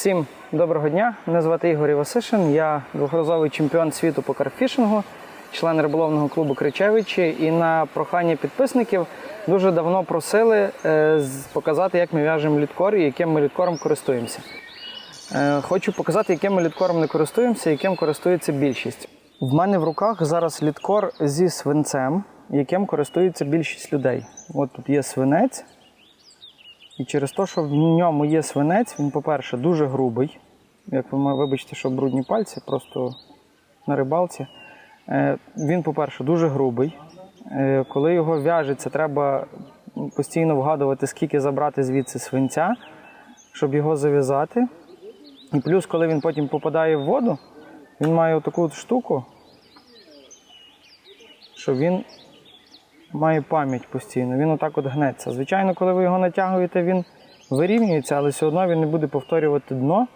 Всім доброго дня. Мене звати Ігор Івасишин. Я двохразовий чемпіон світу по карфішингу, член риболовного клубу Кричевичі. І на прохання підписників дуже давно просили е, показати, як ми в'яжемо літкор і яким ми літкором користуємося. Е, Хочу показати, яким ми літкором не користуємося, яким користується більшість. В мене в руках зараз літкор зі свинцем, яким користується більшість людей. От тут є свинець. І через те, що в ньому є свинець, він, по-перше, дуже грубий. Як ви вибачте, що брудні пальці, просто на рибалці. Е, Він, по-перше, дуже грубий. Е, Коли його в'яжеться, треба постійно вгадувати, скільки забрати звідси свинця, щоб його зав'язати. І плюс, коли він потім попадає в воду, він має таку от штуку, що він має пам'ять постійно, він отак от гнеться. Звичайно, коли ви його натягуєте, він вирівнюється, але все одно він не буде повторювати дно,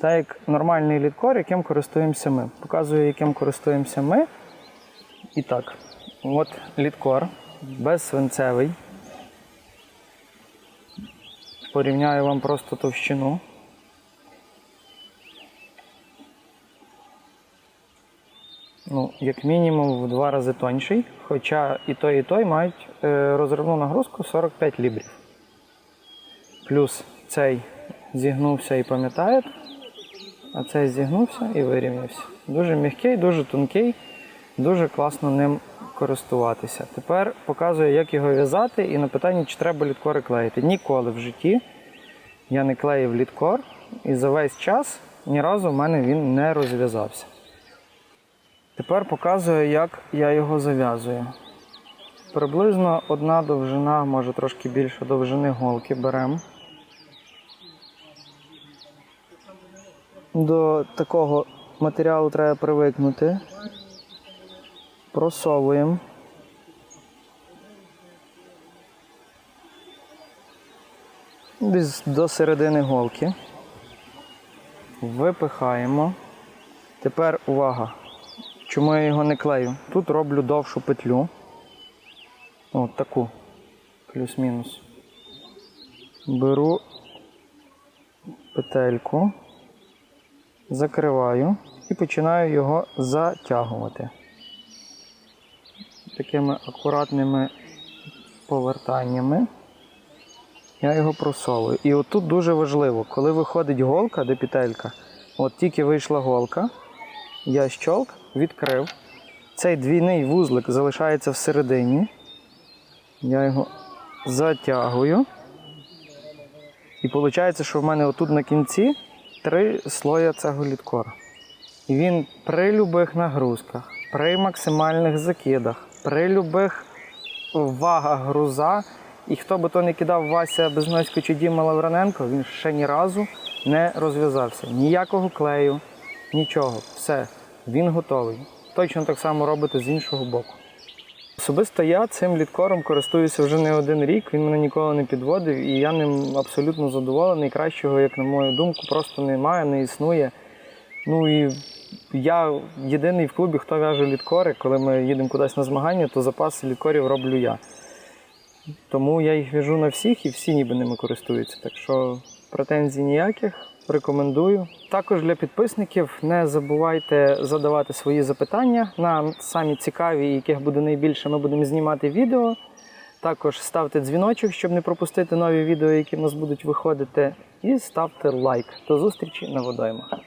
так як нормальний літкор, яким користуємося ми. Показую, яким користуємося ми. І так, от літкор безсвинцевий. Порівняю вам просто товщину. Ну, як мінімум в два рази тонший, хоча і той, і той мають е, розривну нагрузку 45 лібрів. Плюс цей зігнувся і пам'ятає, а цей зігнувся і вирівнявся. Дуже м'який, дуже тонкий, дуже класно ним користуватися. Тепер показую, як його в'язати, і на питання, чи треба літкори клеїти. Ніколи в житті я не клеїв літкор, і за весь час ні разу в мене він не розв'язався. Тепер показую, як я його зав'язую. Приблизно одна довжина, може трошки більше довжини голки беремо. До такого матеріалу треба привикнути. Просовуємо. Десь до середини голки. Випихаємо. Тепер увага. Чому я його не клею? Тут роблю довшу петлю. О, таку. Плюс-мінус. Беру петельку, закриваю і починаю його затягувати. Такими акуратними повертаннями я його просовую. І отут дуже важливо, коли виходить голка, де петелька, от тільки вийшла голка, я щолк, відкрив. Цей двійний вузлик залишається всередині. Я його затягую. І виходить, що в мене отут на кінці три слоя цього. І він при любих нагрузках, при максимальних закидах, при любих вагах груза. І хто би то не кидав Вася Безносько чи Діма Лавраненко, він ще ні разу не розв'язався. Ніякого клею, нічого. Все, він готовий. Точно так само робите з іншого боку. Особисто я цим літкором користуюся вже не один рік, він мене ніколи не підводив, і я ним абсолютно задоволений. Кращого, як на мою думку, просто немає, не існує. Ну і я єдиний в клубі, хто в'яже літкори. Коли ми їдемо кудись на змагання, то запас літкорів роблю я. Тому я їх в'яжу на всіх і всі ніби ними користуються. Так що претензій ніяких. Рекомендую. Також для підписників не забувайте задавати свої запитання на самі цікаві, яких буде найбільше, ми будемо знімати відео. Також ставте дзвіночок, щоб не пропустити нові відео, які в нас будуть виходити. І ставте лайк. До зустрічі на водоймах.